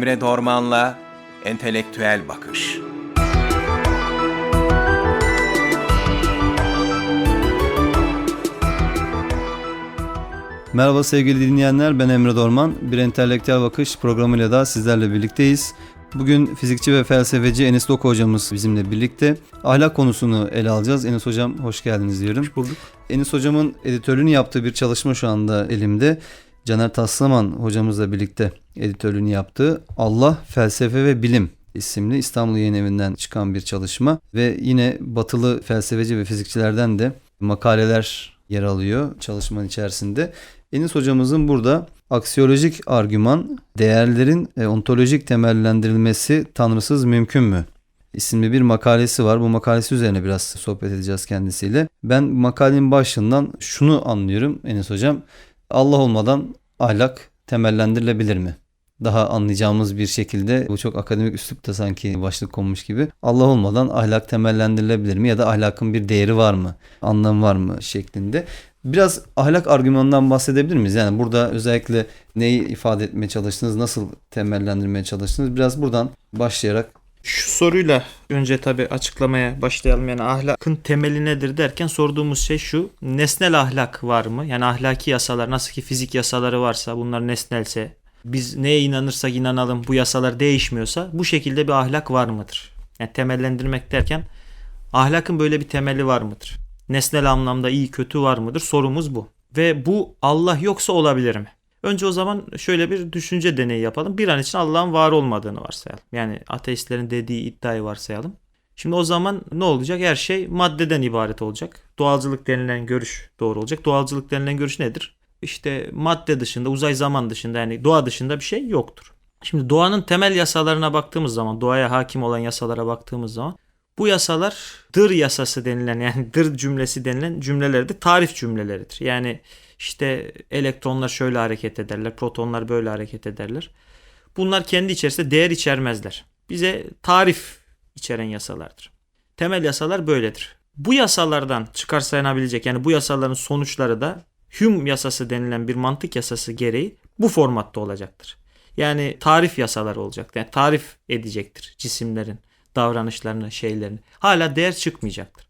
Emre Dorman'la Entelektüel Bakış. Merhaba sevgili dinleyenler ben Emre Dorman. Bir entelektüel bakış programıyla da sizlerle birlikteyiz. Bugün fizikçi ve felsefeci Enes Doku hocamız bizimle birlikte. Ahlak konusunu ele alacağız. Enes hocam hoş geldiniz diyorum. Hoş bulduk. Enes hocamın editörlüğünü yaptığı bir çalışma şu anda elimde. Caner Taslaman hocamızla birlikte editörlüğünü yaptığı Allah, Felsefe ve Bilim isimli İstanbul Yayın Evi'nden çıkan bir çalışma ve yine batılı felsefeci ve fizikçilerden de makaleler yer alıyor çalışmanın içerisinde. Enis hocamızın burada aksiyolojik argüman değerlerin e, ontolojik temellendirilmesi tanrısız mümkün mü? isimli bir makalesi var. Bu makalesi üzerine biraz sohbet edeceğiz kendisiyle. Ben makalenin başından şunu anlıyorum Enis hocam. Allah olmadan ahlak temellendirilebilir mi? Daha anlayacağımız bir şekilde bu çok akademik üslupta sanki başlık konmuş gibi. Allah olmadan ahlak temellendirilebilir mi ya da ahlakın bir değeri var mı? Anlamı var mı şeklinde. Biraz ahlak argümanından bahsedebilir miyiz? Yani burada özellikle neyi ifade etmeye çalıştınız, nasıl temellendirmeye çalıştınız? Biraz buradan başlayarak Şu soruyla önce tabi açıklamaya başlayalım. Yani ahlakın temeli nedir derken sorduğumuz şey şu. Nesnel ahlak var mı? Yani ahlaki yasalar nasıl ki fizik yasaları varsa bunlar nesnelse biz neye inanırsak inanalım bu yasalar değişmiyorsa bu şekilde bir ahlak var mıdır? Yani temellendirmek derken ahlakın böyle bir temeli var mıdır? Nesnel anlamda iyi kötü var mıdır? Sorumuz bu. Ve bu Allah yoksa olabilir mi? Önce o zaman şöyle bir düşünce deneyi yapalım. Bir an için Allah'ın var olmadığını varsayalım. Yani ateistlerin dediği iddiayı varsayalım. Şimdi o zaman ne olacak? Her şey maddeden ibaret olacak. Doğalcılık denilen görüş doğru olacak. Doğalcılık denilen görüş nedir? İşte madde dışında, uzay zaman dışında yani doğa dışında bir şey yoktur. Şimdi doğanın temel yasalarına baktığımız zaman, doğaya hakim olan yasalara baktığımız zaman bu yasalar dır yasası denilen yani dır cümlesi denilen cümlelerdir. Tarif cümleleridir. Yani işte elektronlar şöyle hareket ederler, protonlar böyle hareket ederler. Bunlar kendi içerisinde değer içermezler. Bize tarif içeren yasalardır. Temel yasalar böyledir. Bu yasalardan çıkarsayılabilecek yani bu yasaların sonuçları da Hume yasası denilen bir mantık yasası gereği bu formatta olacaktır. Yani tarif yasaları olacak. Yani tarif edecektir cisimlerin davranışlarını, şeylerini. Hala değer çıkmayacaktır.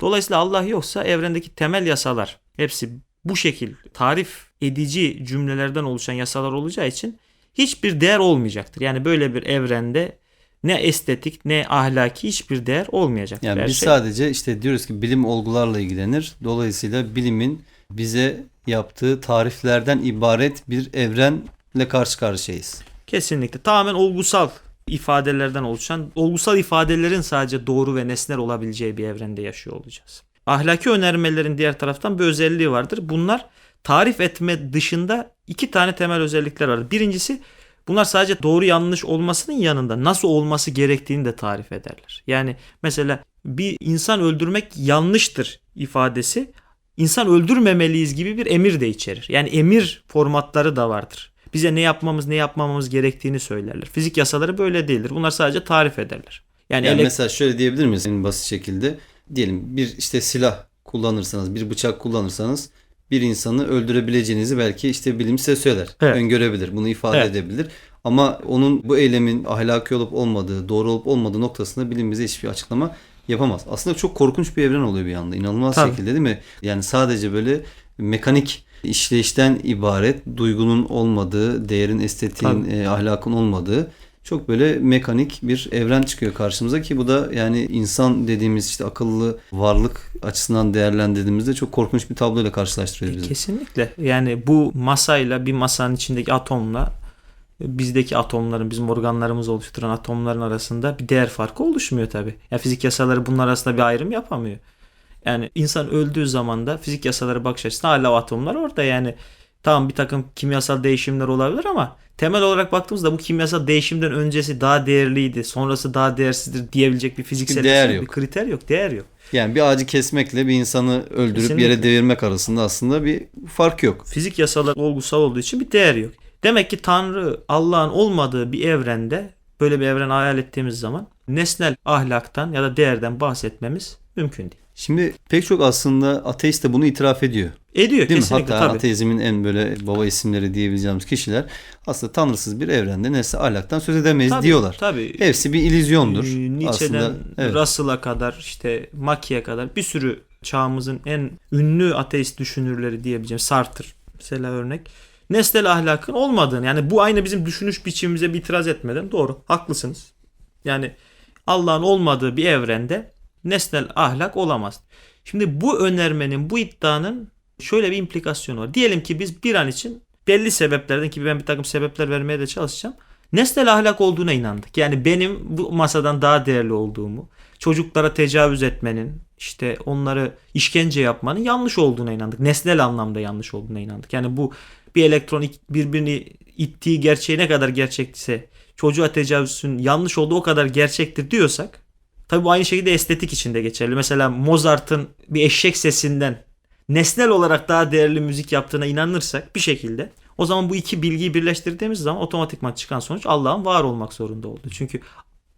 Dolayısıyla Allah yoksa evrendeki temel yasalar hepsi bu şekil tarif edici cümlelerden oluşan yasalar olacağı için hiçbir değer olmayacaktır. Yani böyle bir evrende ne estetik ne ahlaki hiçbir değer olmayacaktır. Yani Her biz şey. sadece işte diyoruz ki bilim olgularla ilgilenir. Dolayısıyla bilimin bize yaptığı tariflerden ibaret bir evrenle karşı karşıyayız. Kesinlikle tamamen olgusal ifadelerden oluşan, olgusal ifadelerin sadece doğru ve nesnel olabileceği bir evrende yaşıyor olacağız. Ahlaki önermelerin diğer taraftan bir özelliği vardır. Bunlar tarif etme dışında iki tane temel özellikler var. Birincisi bunlar sadece doğru yanlış olmasının yanında nasıl olması gerektiğini de tarif ederler. Yani mesela bir insan öldürmek yanlıştır ifadesi insan öldürmemeliyiz gibi bir emir de içerir. Yani emir formatları da vardır. Bize ne yapmamız ne yapmamamız gerektiğini söylerler. Fizik yasaları böyle değildir. Bunlar sadece tarif ederler. Yani, Yani elek- mesela şöyle diyebilir miyiz en basit şekilde? Diyelim bir işte silah kullanırsanız, bir bıçak kullanırsanız bir insanı öldürebileceğinizi belki işte bilim size söyler. Evet. Öngörebilir, bunu ifade Evet. edebilir. Ama onun bu eylemin ahlaki olup olmadığı, doğru olup olmadığı noktasında bilim bize hiçbir açıklama yapamaz. Aslında çok korkunç bir evren oluyor bir anda. İnanılmaz Tabii. şekilde değil mi? Yani sadece böyle mekanik işleyişten ibaret, duygunun olmadığı, değerin, estetiğin, e, ahlakın olmadığı çok böyle mekanik bir evren çıkıyor karşımıza ki bu da yani insan dediğimiz işte akıllı varlık açısından değerlendirdiğimizde çok korkunç bir tabloyla karşılaştırıyor bizi. Kesinlikle. Yani bu masayla bir masanın içindeki atomla bizdeki atomların, bizim organlarımızı oluşturan atomların arasında bir değer farkı oluşmuyor tabii. Ya fizik yasaları bunlar arasında bir ayrım yapamıyor. Yani insan öldüğü zaman da fizik yasaları bakış açısından hala atomlar orada yani. Tamam bir takım kimyasal değişimler olabilir ama temel olarak baktığımızda bu kimyasal değişimden öncesi daha değerliydi, sonrası daha değersizdir diyebilecek bir fiziksel değer bir yok. kriter yok, değer yok. Yani bir ağacı kesmekle bir insanı öldürüp Kesinlikle. yere devirmek arasında aslında bir fark yok. fizik yasalar olgusal olduğu için bir değer yok. Demek ki Tanrı Allah'ın olmadığı bir evrende böyle bir evren hayal ettiğimiz zaman nesnel ahlaktan ya da değerden bahsetmemiz mümkün değil. Şimdi pek çok aslında ateist de bunu itiraf ediyor. Ediyor Değil mi? kesinlikle Hatta tabii. ateizmin en böyle baba isimleri diyebileceğimiz kişiler aslında tanrısız bir evrende nesne ahlaktan söz edemeyiz Tabii, diyorlar. Tabii. Hepsi bir illüzyondur. Ee, Nietzsche'den aslında evet. Russell'a kadar işte Machi'ye kadar bir sürü çağımızın en ünlü ateist düşünürleri diyebileceğim Sartre mesela örnek. Nesnel ahlakın olmadığını yani bu aynı bizim düşünüş biçimimize bir itiraz etmeden doğru haklısınız. Yani Allah'ın olmadığı bir evrende nesnel ahlak olamaz. Şimdi bu önermenin bu iddianın şöyle bir implikasyonu var. Diyelim ki biz bir an için belli sebeplerden ki ben bir takım sebepler vermeye de çalışacağım. Nesnel ahlak olduğuna inandık. Yani benim bu masadan daha değerli olduğumu, çocuklara tecavüz etmenin, işte onları işkence yapmanın yanlış olduğuna inandık. Nesnel anlamda yanlış olduğuna inandık. Yani bu bir elektronik birbirini ittiği gerçeği ne kadar gerçekse çocuğa tecavüzün yanlış olduğu o kadar gerçektir diyorsak tabii bu aynı şekilde estetik için de geçerli. Mesela Mozart'ın bir eşek sesinden nesnel olarak daha değerli müzik yaptığına inanırsak bir şekilde o zaman bu iki bilgiyi birleştirdiğimiz zaman otomatikman çıkan sonuç Allah'ın var olmak zorunda oldu. Çünkü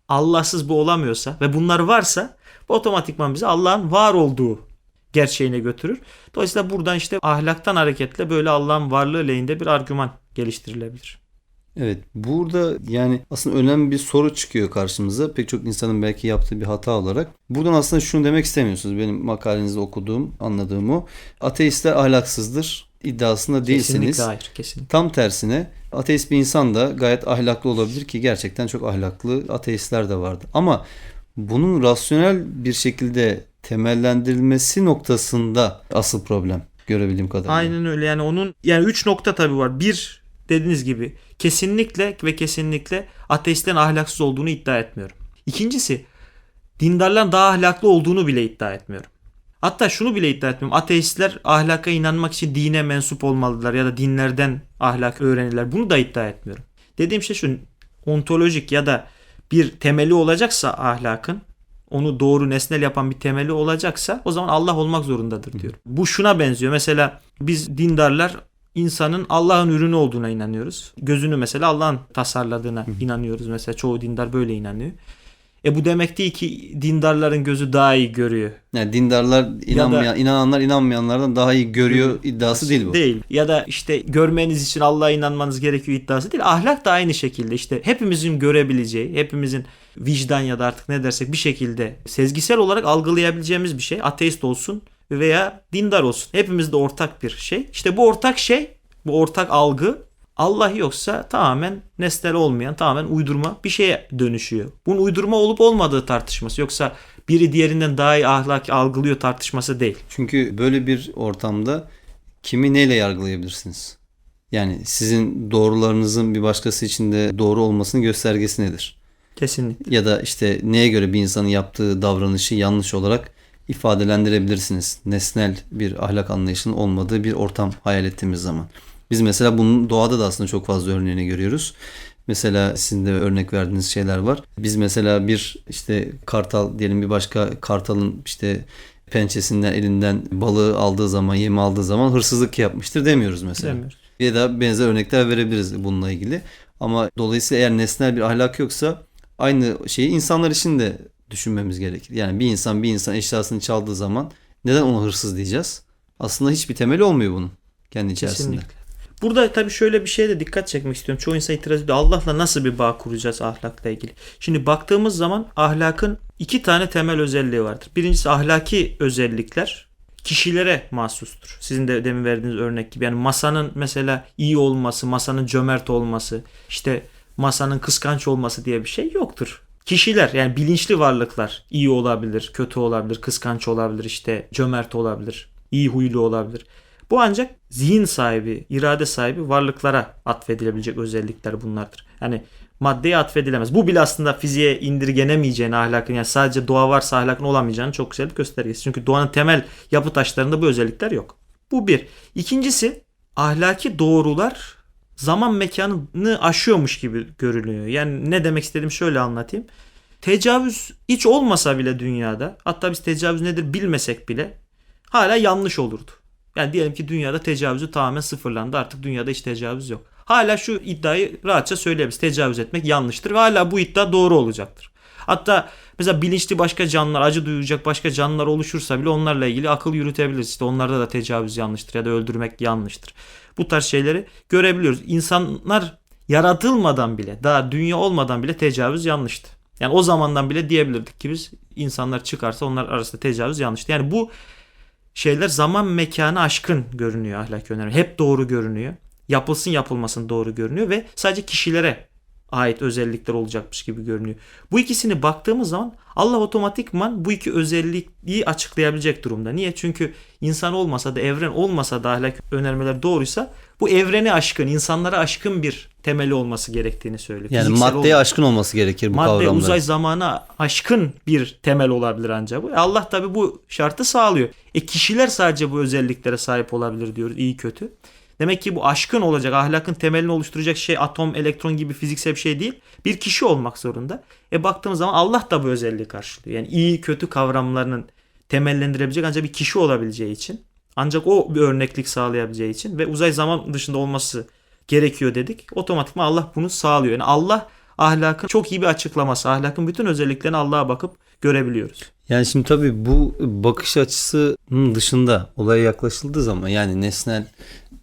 Allahsız bu olamıyorsa ve bunlar varsa bu otomatikman bizi Allah'ın var olduğu gerçeğine götürür. Dolayısıyla buradan işte ahlaktan hareketle böyle Allah'ın varlığı lehinde bir argüman geliştirilebilir. Evet burada yani aslında önemli bir soru çıkıyor karşımıza. Pek çok insanın belki yaptığı bir hata olarak. Buradan aslında şunu demek istemiyorsunuz. Benim makalenizde okuduğum, anladığım o. Ateistler ahlaksızdır iddiasında değilsiniz. Kesinlikle hayır. Kesinlikle. Tam tersine ateist bir insan da gayet ahlaklı olabilir ki gerçekten çok ahlaklı ateistler de vardı. Ama bunun rasyonel bir şekilde temellendirilmesi noktasında asıl problem görebildiğim kadarıyla. Aynen öyle yani onun yani üç nokta tabii var. Bir dediğiniz gibi kesinlikle ve kesinlikle ateistlerin ahlaksız olduğunu iddia etmiyorum. İkincisi dindarların daha ahlaklı olduğunu bile iddia etmiyorum. Hatta şunu bile iddia etmiyorum. Ateistler ahlaka inanmak için dine mensup olmalılar ya da dinlerden ahlak öğrenirler. Bunu da iddia etmiyorum. Dediğim şey şu ontolojik ya da bir temeli olacaksa ahlakın onu doğru nesnel yapan bir temeli olacaksa o zaman Allah olmak zorundadır diyorum. Bu şuna benziyor. Mesela biz dindarlar insanın Allah'ın ürünü olduğuna inanıyoruz. Gözünü mesela Allah'ın tasarladığına inanıyoruz. Mesela çoğu dindar böyle inanıyor. E bu demek değil ki dindarların gözü daha iyi görüyor. Yani dindarlar inanmayan, inananlar inanmayanlardan daha iyi görüyor iddiası değil bu. Değil. Ya da işte görmeniz için Allah'a inanmanız gerekiyor iddiası değil. Ahlak da aynı şekilde işte hepimizin görebileceği, hepimizin vicdan ya da artık ne dersek bir şekilde sezgisel olarak algılayabileceğimiz bir şey. Ateist olsun veya dindar olsun. Hepimizde ortak bir şey. İşte bu ortak şey, bu ortak algı Allah yoksa tamamen nesnel olmayan, tamamen uydurma bir şeye dönüşüyor. Bunun uydurma olup olmadığı tartışması. Yoksa biri diğerinden daha iyi ahlak algılıyor tartışması değil. Çünkü böyle bir ortamda kimi neyle yargılayabilirsiniz? Yani sizin doğrularınızın bir başkası için de doğru olmasının göstergesi nedir? Kesinlikle. Ya da işte neye göre bir insanın yaptığı davranışı yanlış olarak ifadelendirebilirsiniz? Nesnel bir ahlak anlayışının olmadığı bir ortam hayal ettiğimiz zaman. Biz mesela bunun doğada da aslında çok fazla örneğini görüyoruz. Mesela sizin de örnek verdiğiniz şeyler var. Biz mesela bir işte kartal diyelim bir başka kartalın işte pençesinden elinden balığı aldığı zaman yemi aldığı zaman hırsızlık yapmıştır demiyoruz mesela. Demiyoruz. Ya da benzer örnekler verebiliriz bununla ilgili. Ama dolayısıyla eğer nesnel bir ahlak yoksa aynı şeyi insanlar için de düşünmemiz gerekir. Yani bir insan bir insan eşyasını çaldığı zaman neden ona hırsız diyeceğiz? Aslında hiçbir temeli olmuyor bunun kendi içerisinde. Kesinlikle. Burada tabii şöyle bir şeye de dikkat çekmek istiyorum. Çoğu insan itiraz ediyor. Allah'la nasıl bir bağ kuracağız ahlakla ilgili? Şimdi baktığımız zaman ahlakın iki tane temel özelliği vardır. Birincisi ahlaki özellikler kişilere mahsustur. Sizin de demin verdiğiniz örnek gibi. Yani masanın mesela iyi olması, masanın cömert olması, işte masanın kıskanç olması diye bir şey yoktur. Kişiler yani bilinçli varlıklar iyi olabilir, kötü olabilir, kıskanç olabilir, işte cömert olabilir, iyi huylu olabilir. Bu ancak zihin sahibi, irade sahibi varlıklara atfedilebilecek özellikler bunlardır. Yani maddeye atfedilemez. Bu bile aslında fiziğe indirgenemeyeceğini ahlakın yani sadece doğa varsa ahlakın olamayacağını çok güzel bir göstergesi. Çünkü doğanın temel yapı taşlarında bu özellikler yok. Bu bir. İkincisi ahlaki doğrular zaman mekanını aşıyormuş gibi görünüyor. Yani ne demek istediğimi şöyle anlatayım. Tecavüz hiç olmasa bile dünyada hatta biz tecavüz nedir bilmesek bile hala yanlış olurdu. Yani diyelim ki dünyada tecavüzü tamamen sıfırlandı. Artık dünyada hiç tecavüz yok. Hala şu iddiayı rahatça söyleyebiliriz. Tecavüz etmek yanlıştır ve hala bu iddia doğru olacaktır. Hatta mesela bilinçli başka canlılar, acı duyacak başka canlılar oluşursa bile onlarla ilgili akıl yürütebiliriz. İşte onlarda da tecavüz yanlıştır ya da öldürmek yanlıştır. Bu tarz şeyleri görebiliyoruz. İnsanlar yaratılmadan bile, daha dünya olmadan bile tecavüz yanlıştı. Yani o zamandan bile diyebilirdik ki biz insanlar çıkarsa onlar arasında tecavüz yanlıştı. Yani bu şeyler zaman mekanı aşkın görünüyor ahlaki önerme. Hep doğru görünüyor. Yapılsın yapılmasın doğru görünüyor ve sadece kişilere ait özellikler olacakmış gibi görünüyor. Bu ikisini baktığımız zaman Allah otomatikman bu iki özelliği açıklayabilecek durumda. Niye? Çünkü insan olmasa da evren olmasa da ahlak önermeler doğruysa bu evreni aşkın, insanlara aşkın bir temeli olması gerektiğini söylüyor. Yani Fiziksel maddeye olmayan- aşkın olması gerekir bu madde kavramlar. uzay zamana aşkın bir temel olabilir ancak bu. E Allah tabi bu şartı sağlıyor. E kişiler sadece bu özelliklere sahip olabilir diyoruz iyi kötü. Demek ki bu aşkın olacak, ahlakın temelini oluşturacak şey atom, elektron gibi fiziksel bir şey değil. Bir kişi olmak zorunda. E baktığımız zaman Allah da bu özelliği karşılıyor. Yani iyi kötü kavramlarının temellendirebilecek ancak bir kişi olabileceği için. Ancak o bir örneklik sağlayabileceği için ve uzay zaman dışında olması gerekiyor dedik. Otomatikman Allah bunu sağlıyor. Yani Allah ahlakın çok iyi bir açıklaması. Ahlakın bütün özelliklerini Allah'a bakıp görebiliyoruz. Yani şimdi tabii bu bakış açısının dışında olaya yaklaşıldığı zaman yani nesnel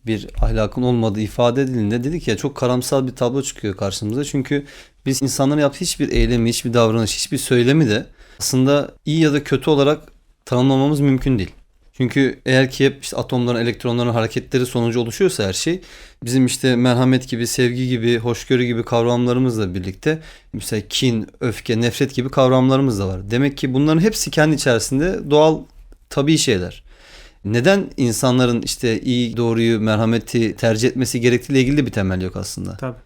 bir ahlakın olmadığı ifade edildiğinde dedik ya çok karamsal bir tablo çıkıyor karşımıza. Çünkü biz insanların yaptığı hiçbir eylemi, hiçbir davranış, hiçbir söylemi de aslında iyi ya da kötü olarak tanımlamamız mümkün değil. Çünkü eğer ki hep işte atomların, elektronların hareketleri sonucu oluşuyorsa her şey bizim işte merhamet gibi, sevgi gibi, hoşgörü gibi kavramlarımızla birlikte mesela kin, öfke, nefret gibi kavramlarımız da var. Demek ki bunların hepsi kendi içerisinde doğal, tabii şeyler. Neden insanların işte iyi, doğruyu, merhameti tercih etmesi gerektiğiyle ilgili de bir temel yok aslında. Tabii.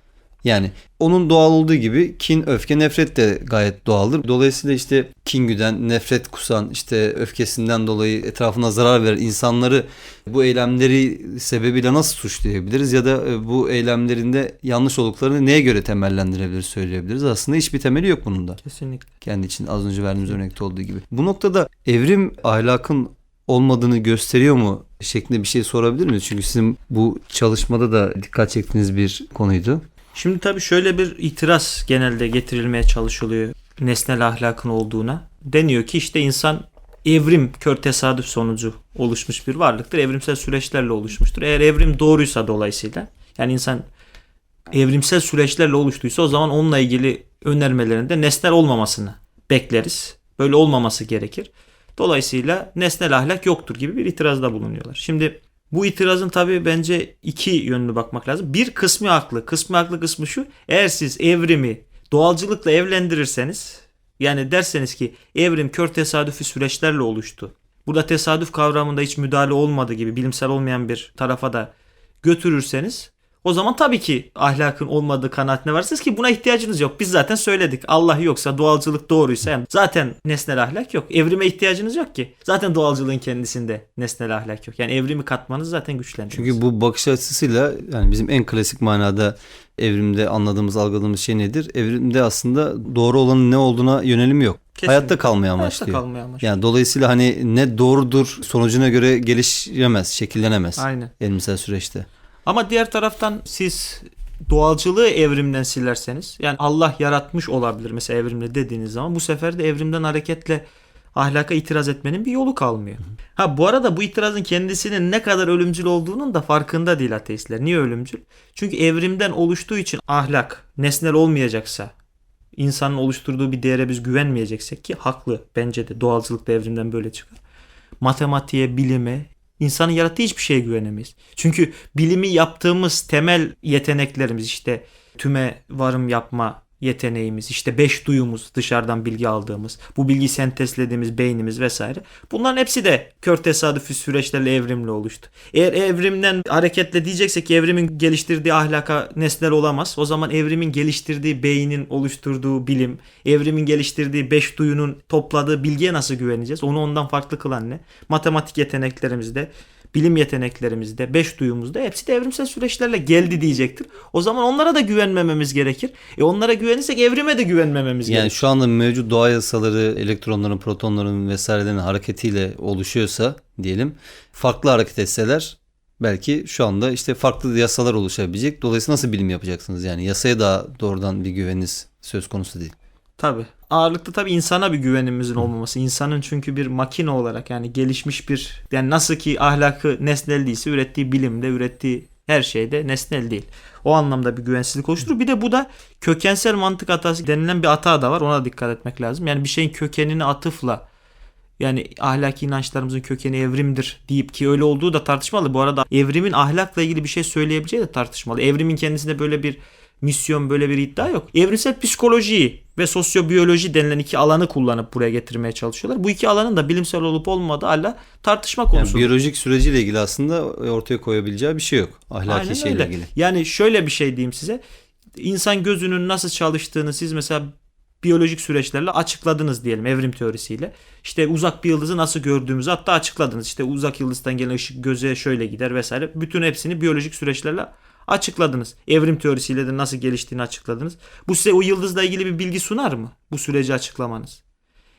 Yani onun doğal olduğu gibi kin, öfke, nefret de gayet doğaldır. Dolayısıyla işte kin güden, nefret kusan, işte öfkesinden dolayı etrafına zarar veren insanları bu eylemleri sebebiyle nasıl suçlayabiliriz ya da e, bu eylemlerinde yanlış olduklarını neye göre temellendirebiliriz, söyleyebiliriz. Aslında hiçbir temeli yok bunun da. Kesinlikle. Kendi için az önce verdiğimiz örnekte olduğu gibi. Bu noktada evrim ahlakın olmadığını gösteriyor mu şeklinde bir şey sorabilir miyiz? Çünkü sizin bu çalışmada da dikkat çektiğiniz bir konuydu. Şimdi tabii şöyle bir itiraz genelde getirilmeye çalışılıyor nesnel ahlakın olduğuna. Deniyor ki işte insan evrim kör tesadüf sonucu oluşmuş bir varlıktır. Evrimsel süreçlerle oluşmuştur. Eğer evrim doğruysa dolayısıyla yani insan evrimsel süreçlerle oluştuysa o zaman onunla ilgili önermelerinde nesnel olmamasını bekleriz. Böyle olmaması gerekir. Dolayısıyla nesnel ahlak yoktur gibi bir itirazda bulunuyorlar. Şimdi bu itirazın tabii bence iki yönlü bakmak lazım. Bir kısmı haklı. Kısmı haklı kısmı şu. Eğer siz evrimi doğalcılıkla evlendirirseniz yani derseniz ki evrim kör tesadüfi süreçlerle oluştu. Burada tesadüf kavramında hiç müdahale olmadı gibi bilimsel olmayan bir tarafa da götürürseniz o zaman tabii ki ahlakın olmadığı kanaatine varsınız ki buna ihtiyacınız yok. Biz zaten söyledik. Allah yoksa doğalcılık doğruysa yani zaten nesnel ahlak yok. Evrime ihtiyacınız yok ki. Zaten doğalcılığın kendisinde nesnel ahlak yok. Yani evrimi katmanız zaten güçlendirir. Çünkü bu bakış açısıyla yani bizim en klasik manada evrimde anladığımız, algıladığımız şey nedir? Evrimde aslında doğru olanın ne olduğuna yönelim yok. Kesinlikle. Hayatta kalmaya Hayatta amaçlıyor. kalmaya amaçlıyor. Yani dolayısıyla hani ne doğrudur sonucuna göre gelişemez, şekillenemez Aynen. evrimsel süreçte. Ama diğer taraftan siz doğalcılığı evrimden silerseniz yani Allah yaratmış olabilir mesela evrimle dediğiniz zaman bu sefer de evrimden hareketle ahlaka itiraz etmenin bir yolu kalmıyor. Ha bu arada bu itirazın kendisinin ne kadar ölümcül olduğunun da farkında değil ateistler. Niye ölümcül? Çünkü evrimden oluştuğu için ahlak nesnel olmayacaksa insanın oluşturduğu bir değere biz güvenmeyeceksek ki haklı bence de doğalcılık da evrimden böyle çıkar. Matematiğe, bilime, insanın yarattığı hiçbir şeye güvenemeyiz. Çünkü bilimi yaptığımız temel yeteneklerimiz işte tüme varım yapma yeteneğimiz, işte beş duyumuz dışarıdan bilgi aldığımız, bu bilgiyi sentezlediğimiz beynimiz vesaire. Bunların hepsi de kör tesadüfi süreçlerle evrimle oluştu. Eğer evrimden hareketle diyeceksek evrimin geliştirdiği ahlaka nesnel olamaz. O zaman evrimin geliştirdiği beynin oluşturduğu bilim, evrimin geliştirdiği beş duyunun topladığı bilgiye nasıl güveneceğiz? Onu ondan farklı kılan ne? Matematik yeteneklerimizde, bilim yeteneklerimizde, beş duyumuzda hepsi de evrimsel süreçlerle geldi diyecektir. O zaman onlara da güvenmememiz gerekir. E onlara güvenirsek evrime de güvenmememiz Yani gerekir. şu anda mevcut doğa yasaları elektronların, protonların vesairelerin hareketiyle oluşuyorsa diyelim farklı hareket etseler belki şu anda işte farklı yasalar oluşabilecek. Dolayısıyla nasıl bilim yapacaksınız yani yasaya da doğrudan bir güveniniz söz konusu değil. Tabii. Ağırlıklı tabii insana bir güvenimizin olmaması. İnsanın çünkü bir makine olarak yani gelişmiş bir yani nasıl ki ahlakı nesnel değilse ürettiği bilimde ürettiği her şeyde nesnel değil. O anlamda bir güvensizlik oluşturur. Bir de bu da kökensel mantık hatası denilen bir hata da var. Ona dikkat etmek lazım. Yani bir şeyin kökenini atıfla yani ahlaki inançlarımızın kökeni evrimdir deyip ki öyle olduğu da tartışmalı. Bu arada evrimin ahlakla ilgili bir şey söyleyebileceği de tartışmalı. Evrimin kendisinde böyle bir misyon böyle bir iddia yok. Evrimsel psikolojiyi ve sosyobiyoloji denilen iki alanı kullanıp buraya getirmeye çalışıyorlar. Bu iki alanın da bilimsel olup olmadığı hala tartışma Yani konusu. biyolojik süreciyle ilgili aslında ortaya koyabileceği bir şey yok. Ahlaki Aynen şeyle öyle. ilgili. Yani şöyle bir şey diyeyim size. İnsan gözünün nasıl çalıştığını siz mesela biyolojik süreçlerle açıkladınız diyelim evrim teorisiyle. İşte uzak bir yıldızı nasıl gördüğümüzü hatta açıkladınız. İşte uzak yıldızdan gelen ışık göze şöyle gider vesaire. Bütün hepsini biyolojik süreçlerle açıkladınız. Evrim teorisiyle de nasıl geliştiğini açıkladınız. Bu size o yıldızla ilgili bir bilgi sunar mı? Bu süreci açıklamanız.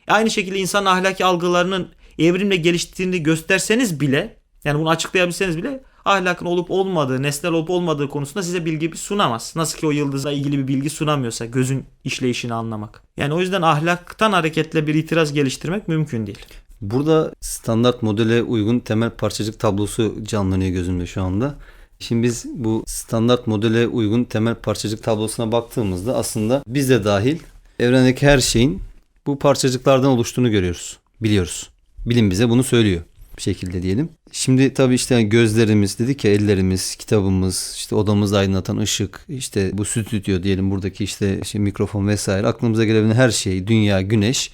Aynı şekilde insan ahlaki algılarının evrimle geliştiğini gösterseniz bile yani bunu açıklayabilseniz bile ahlakın olup olmadığı, nesnel olup olmadığı konusunda size bilgi sunamaz. Nasıl ki o yıldızla ilgili bir bilgi sunamıyorsa gözün işleyişini anlamak. Yani o yüzden ahlaktan hareketle bir itiraz geliştirmek mümkün değil. Burada standart modele uygun temel parçacık tablosu canlanıyor gözümde şu anda. Şimdi biz bu standart modele uygun temel parçacık tablosuna baktığımızda aslında biz de dahil evrendeki her şeyin bu parçacıklardan oluştuğunu görüyoruz. Biliyoruz. Bilim bize bunu söylüyor bir şekilde diyelim. Şimdi tabii işte gözlerimiz dedik ya ellerimiz, kitabımız, işte odamızı aydınlatan ışık, işte bu stüdyo diyelim buradaki işte, işte mikrofon vesaire aklımıza gelebilen her şey, dünya, güneş,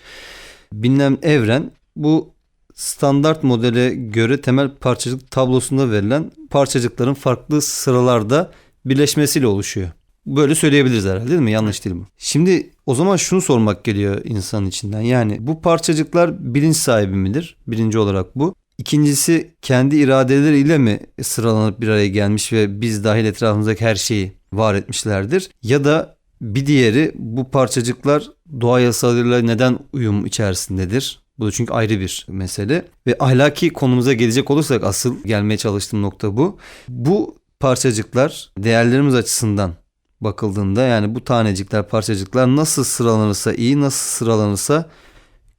bilinen evren bu standart modele göre temel parçacık tablosunda verilen parçacıkların farklı sıralarda birleşmesiyle oluşuyor. Böyle söyleyebiliriz herhalde değil mi? Yanlış değil mi? Şimdi o zaman şunu sormak geliyor insanın içinden. Yani bu parçacıklar bilinç sahibi midir? Birinci olarak bu. İkincisi kendi iradeleriyle mi sıralanıp bir araya gelmiş ve biz dahil etrafımızdaki her şeyi var etmişlerdir? Ya da bir diğeri bu parçacıklar doğa yasalarıyla neden uyum içerisindedir? Bu da çünkü ayrı bir mesele. Ve ahlaki konumuza gelecek olursak asıl gelmeye çalıştığım nokta bu. Bu parçacıklar değerlerimiz açısından bakıldığında yani bu tanecikler parçacıklar nasıl sıralanırsa iyi nasıl sıralanırsa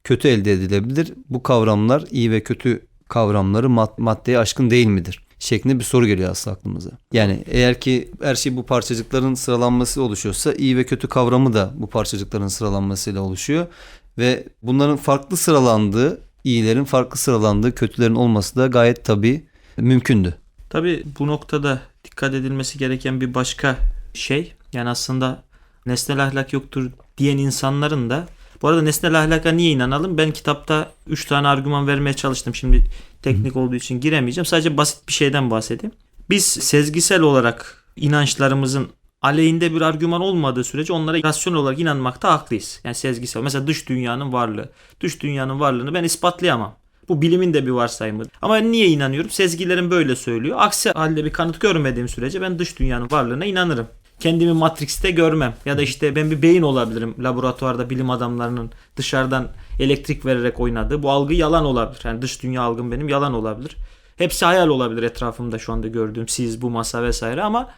kötü elde edilebilir. Bu kavramlar iyi ve kötü kavramları mad- maddeye aşkın değil midir? şeklinde bir soru geliyor aslında aklımıza. Yani eğer ki her şey bu parçacıkların sıralanması oluşuyorsa iyi ve kötü kavramı da bu parçacıkların sıralanmasıyla oluşuyor. Ve bunların farklı sıralandığı, iyilerin farklı sıralandığı, kötülerin olması da gayet tabii mümkündü. Tabii bu noktada dikkat edilmesi gereken bir başka şey yani aslında nesnel ahlak yoktur diyen insanların da bu arada nesnel ahlaka niye inanalım? Ben kitapta 3 tane argüman vermeye çalıştım. Şimdi teknik olduğu için giremeyeceğim. Sadece basit bir şeyden bahsedeyim. Biz sezgisel olarak inançlarımızın aleyhinde bir argüman olmadığı sürece onlara rasyonel olarak inanmakta haklıyız. Yani sezgisel. Mesela dış dünyanın varlığı. Dış dünyanın varlığını ben ispatlayamam. Bu bilimin de bir varsayımı. Ama niye inanıyorum? Sezgilerim böyle söylüyor. Aksi halde bir kanıt görmediğim sürece ben dış dünyanın varlığına inanırım. Kendimi Matrix'te görmem. Ya da işte ben bir beyin olabilirim. Laboratuvarda bilim adamlarının dışarıdan elektrik vererek oynadığı. Bu algı yalan olabilir. Yani dış dünya algım benim yalan olabilir. Hepsi hayal olabilir etrafımda şu anda gördüğüm siz, bu masa vesaire ama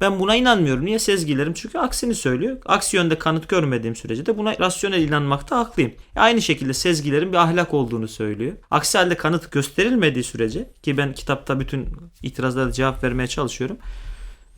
ben buna inanmıyorum. Niye sezgilerim? Çünkü aksini söylüyor. Aksi yönde kanıt görmediğim sürece de buna rasyonel inanmakta haklıyım. E aynı şekilde sezgilerin bir ahlak olduğunu söylüyor. Aksi halde kanıt gösterilmediği sürece ki ben kitapta bütün itirazlara cevap vermeye çalışıyorum.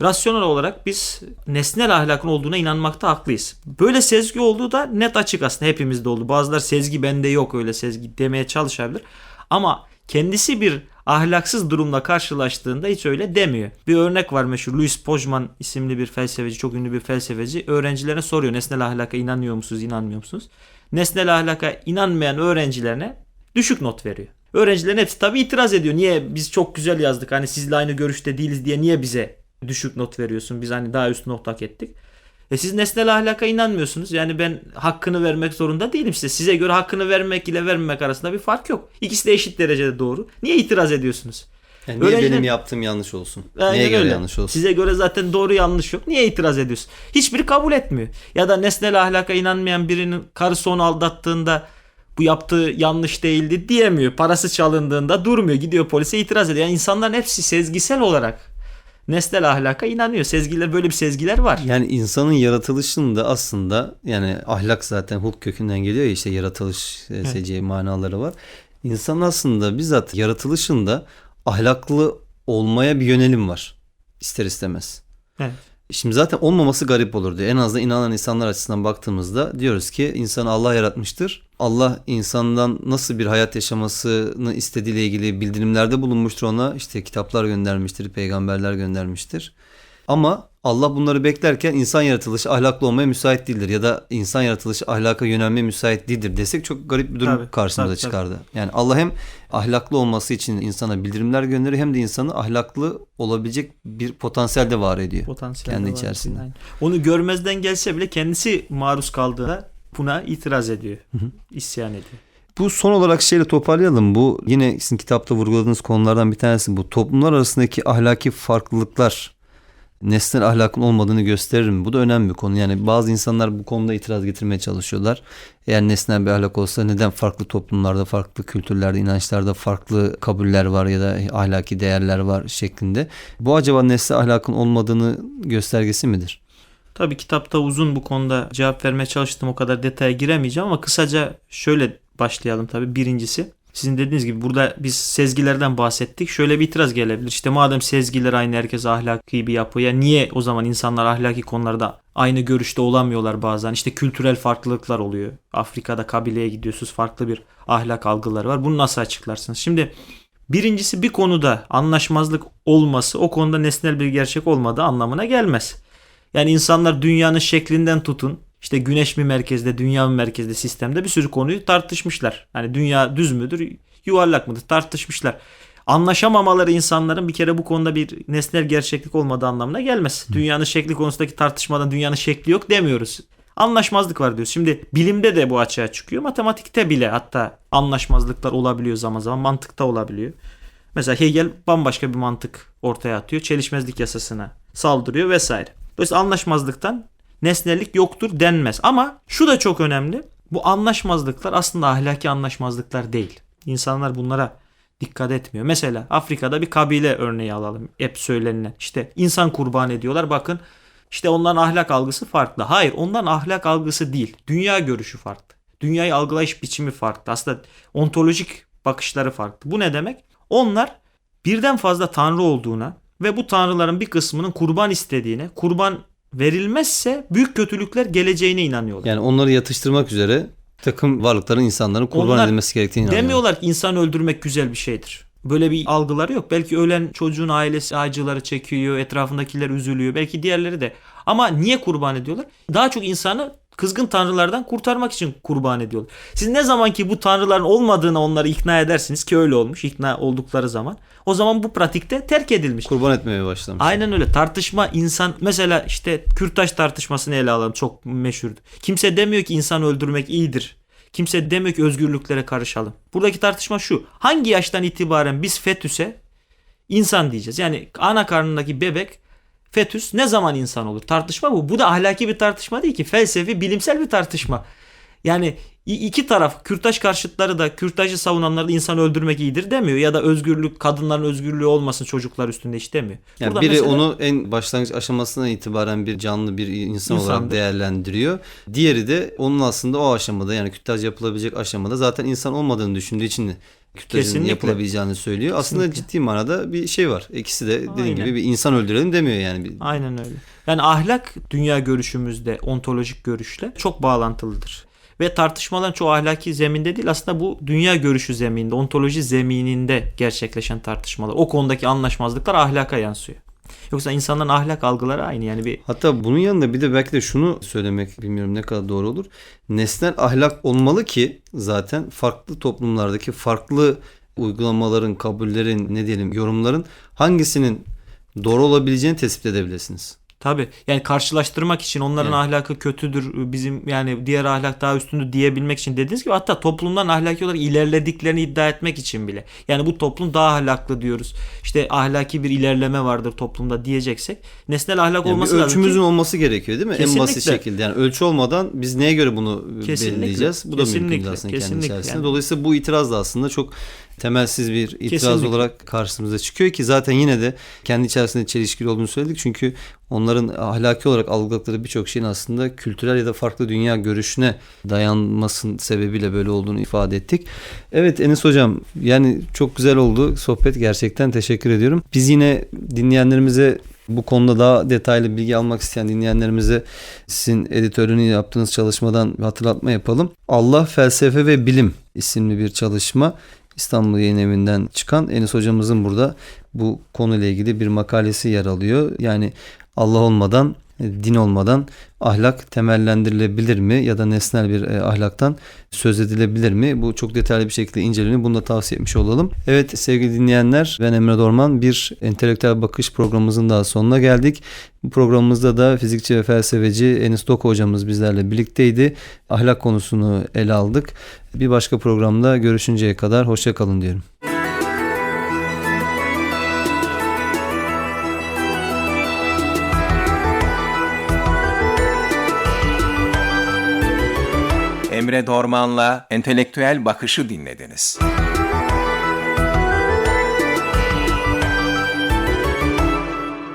Rasyonel olarak biz nesnel ahlakın olduğuna inanmakta haklıyız. Böyle sezgi olduğu da net açık aslında hepimizde oldu. Bazılar sezgi bende yok öyle sezgi demeye çalışabilir. Ama kendisi bir ahlaksız durumla karşılaştığında hiç öyle demiyor. Bir örnek var meşhur Louis Pojman isimli bir felsefeci, çok ünlü bir felsefeci öğrencilerine soruyor nesnel ahlaka inanıyor musunuz, inanmıyor musunuz? Nesnel ahlaka inanmayan öğrencilerine düşük not veriyor. Öğrencilerin hepsi tabii itiraz ediyor. Niye biz çok güzel yazdık hani sizle aynı görüşte değiliz diye niye bize düşük not veriyorsun? Biz hani daha üst not hak ettik. E siz nesnel ahlaka inanmıyorsunuz. Yani ben hakkını vermek zorunda değilim size. Size göre hakkını vermek ile vermemek arasında bir fark yok. İkisi de eşit derecede doğru. Niye itiraz ediyorsunuz? Yani niye Öğrenciler- benim yaptığım yanlış olsun? Aynen Neye göre öyle. yanlış olsun? Size göre zaten doğru yanlış yok. Niye itiraz ediyorsun? Hiçbiri kabul etmiyor. Ya da nesnel ahlaka inanmayan birinin karısı onu aldattığında bu yaptığı yanlış değildi diyemiyor. Parası çalındığında durmuyor. Gidiyor polise itiraz ediyor. Yani insanların hepsi sezgisel olarak nesnel ahlaka inanıyor. Sezgiler böyle bir sezgiler var. Yani insanın yaratılışında aslında yani ahlak zaten hulk kökünden geliyor ya işte yaratılış seci manaları var. İnsan aslında bizzat yaratılışında ahlaklı olmaya bir yönelim var. ister istemez. Evet. Şimdi zaten olmaması garip olurdu. En azından inanan insanlar açısından baktığımızda diyoruz ki insanı Allah yaratmıştır. Allah insandan nasıl bir hayat yaşamasını istediğiyle ilgili bildirimlerde bulunmuştur ona. İşte kitaplar göndermiştir, peygamberler göndermiştir. Ama Allah bunları beklerken insan yaratılışı ahlaklı olmaya müsait değildir ya da insan yaratılışı ahlaka yönelmeye müsait değildir desek çok garip bir durum Tabii, karşımıza tabii, tabii. çıkardı. Yani Allah hem ahlaklı olması için insana bildirimler gönderiyor hem de insanı ahlaklı olabilecek bir potansiyel de var ediyor. Potansiyel Kendi içerisinde. Aynen. Onu görmezden gelse bile kendisi maruz kaldığında buna itiraz ediyor. isyan ediyor. Bu son olarak şeyle toparlayalım. Bu yine sizin kitapta vurguladığınız konulardan bir tanesi bu. Toplumlar arasındaki ahlaki farklılıklar nesnel ahlakın olmadığını gösterir mi? Bu da önemli bir konu. Yani bazı insanlar bu konuda itiraz getirmeye çalışıyorlar. Eğer nesnel bir ahlak olsa neden farklı toplumlarda, farklı kültürlerde, inançlarda farklı kabuller var ya da ahlaki değerler var şeklinde. Bu acaba nesnel ahlakın olmadığını göstergesi midir? Tabii kitapta uzun bu konuda cevap vermeye çalıştım. O kadar detaya giremeyeceğim ama kısaca şöyle başlayalım tabii. Birincisi sizin dediğiniz gibi burada biz sezgilerden bahsettik. Şöyle bir itiraz gelebilir. İşte madem sezgiler aynı herkes ahlaki bir yapıya niye o zaman insanlar ahlaki konularda aynı görüşte olamıyorlar bazen. İşte kültürel farklılıklar oluyor. Afrika'da kabileye gidiyorsunuz farklı bir ahlak algıları var. Bunu nasıl açıklarsınız? Şimdi birincisi bir konuda anlaşmazlık olması o konuda nesnel bir gerçek olmadığı anlamına gelmez. Yani insanlar dünyanın şeklinden tutun işte güneş mi merkezde, dünya mı merkezde sistemde bir sürü konuyu tartışmışlar. Yani dünya düz müdür, yuvarlak mıdır tartışmışlar. Anlaşamamaları insanların bir kere bu konuda bir nesnel gerçeklik olmadığı anlamına gelmez. Dünyanın şekli konusundaki tartışmadan dünyanın şekli yok demiyoruz. Anlaşmazlık var diyoruz. Şimdi bilimde de bu açığa çıkıyor. Matematikte bile hatta anlaşmazlıklar olabiliyor zaman zaman. Mantıkta olabiliyor. Mesela Hegel bambaşka bir mantık ortaya atıyor. Çelişmezlik yasasına saldırıyor vesaire. Dolayısıyla anlaşmazlıktan nesnellik yoktur denmez. Ama şu da çok önemli. Bu anlaşmazlıklar aslında ahlaki anlaşmazlıklar değil. İnsanlar bunlara dikkat etmiyor. Mesela Afrika'da bir kabile örneği alalım. Hep söylenilen. İşte insan kurban ediyorlar. Bakın işte onların ahlak algısı farklı. Hayır onların ahlak algısı değil. Dünya görüşü farklı. Dünyayı algılayış biçimi farklı. Aslında ontolojik bakışları farklı. Bu ne demek? Onlar birden fazla tanrı olduğuna ve bu tanrıların bir kısmının kurban istediğine, kurban verilmezse büyük kötülükler geleceğine inanıyorlar. Yani onları yatıştırmak üzere takım varlıkların insanların kurban Onlar edilmesi gerektiğini inanıyorlar. Demiyorlar ki insan öldürmek güzel bir şeydir. Böyle bir algıları yok. Belki ölen çocuğun ailesi acıları çekiyor, etrafındakiler üzülüyor. Belki diğerleri de. Ama niye kurban ediyorlar? Daha çok insanı kızgın tanrılardan kurtarmak için kurban ediyorlar. Siz ne zaman ki bu tanrıların olmadığına onları ikna edersiniz ki öyle olmuş ikna oldukları zaman. O zaman bu pratikte terk edilmiş. Kurban etmeye başlamış. Aynen öyle. Tartışma insan mesela işte Kürtaş tartışmasını ele alalım. Çok meşhurdu. Kimse demiyor ki insan öldürmek iyidir. Kimse demiyor ki özgürlüklere karışalım. Buradaki tartışma şu. Hangi yaştan itibaren biz fetüse insan diyeceğiz? Yani ana karnındaki bebek fetüs ne zaman insan olur? Tartışma bu. Bu da ahlaki bir tartışma değil ki. Felsefi, bilimsel bir tartışma. Yani iki taraf Kürtaj karşıtları da Kürtajı savunanlar da insan öldürmek iyidir demiyor. Ya da özgürlük kadınların özgürlüğü olmasın çocuklar üstünde hiç demiyor. Yani Burada biri mesele- onu en başlangıç aşamasından itibaren bir canlı bir insan olarak İnsandır. değerlendiriyor. Diğeri de onun aslında o aşamada yani küttaj yapılabilecek aşamada zaten insan olmadığını düşündüğü için küttajın Kesinlikle. yapılabileceğini söylüyor. Aslında Kesinlikle. ciddi manada bir şey var. İkisi de dediğim Aynen. gibi bir insan öldürelim demiyor yani. Aynen öyle. Yani ahlak dünya görüşümüzde ontolojik görüşle çok bağlantılıdır. Ve tartışmaların çoğu ahlaki zeminde değil aslında bu dünya görüşü zeminde, ontoloji zemininde gerçekleşen tartışmalar. O konudaki anlaşmazlıklar ahlaka yansıyor. Yoksa insanların ahlak algıları aynı yani bir Hatta bunun yanında bir de belki de şunu söylemek bilmiyorum ne kadar doğru olur. Nesnel ahlak olmalı ki zaten farklı toplumlardaki farklı uygulamaların, kabullerin, ne diyelim yorumların hangisinin doğru olabileceğini tespit edebilirsiniz. Tabii. Yani karşılaştırmak için onların Evet. ahlakı kötüdür, bizim yani diğer ahlak daha üstündür diyebilmek için dediğiniz gibi hatta toplumdan ahlaki olarak ilerlediklerini iddia etmek için bile. Yani bu toplum daha ahlaklı diyoruz. İşte ahlaki bir ilerleme vardır toplumda diyeceksek nesnel ahlak Yani olması lazım. ki- ölçümüzün olması gerekiyor değil mi? En basit Kesinlikle. şekilde. Yani ölçü olmadan biz neye göre bunu Kesinlikle. belirleyeceğiz? Bu da mümkün Kesinlikle. değil aslında kendi Kesinlikle. içerisinde. Yani- Dolayısıyla bu itiraz da aslında çok temelsiz bir itiraz Kesinlikle. olarak karşımıza çıkıyor ki zaten yine de kendi içerisinde çelişkili olduğunu söyledik. Çünkü onların ahlaki olarak algıladıkları birçok şeyin aslında kültürel ya da farklı dünya görüşüne dayanmasın sebebiyle böyle olduğunu ifade ettik. Evet Enes Hocam yani çok güzel oldu sohbet gerçekten teşekkür ediyorum. Biz yine dinleyenlerimize bu konuda daha detaylı bilgi almak isteyen dinleyenlerimize sizin editörünü yaptığınız çalışmadan hatırlatma yapalım. Allah Felsefe ve Bilim isimli bir çalışma İstanbul Yayın Evi'nden çıkan Enes hocamızın burada bu konuyla ilgili bir makalesi yer alıyor. Yani Allah olmadan, din olmadan ahlak temellendirilebilir mi ya da nesnel bir e, ahlaktan söz edilebilir mi? Bu çok detaylı bir şekilde inceleniyor. Bunu da tavsiye etmiş olalım. Evet sevgili dinleyenler ben Emre Dorman bir entelektüel bakış programımızın daha sonuna geldik. Bu programımızda da fizikçi ve felsefeci Enis Doko hocamız bizlerle birlikteydi. Ahlak konusunu ele aldık. Bir başka programda görüşünceye kadar hoşça kalın diyorum. Emre Dorman'la entelektüel bakışı dinlediniz.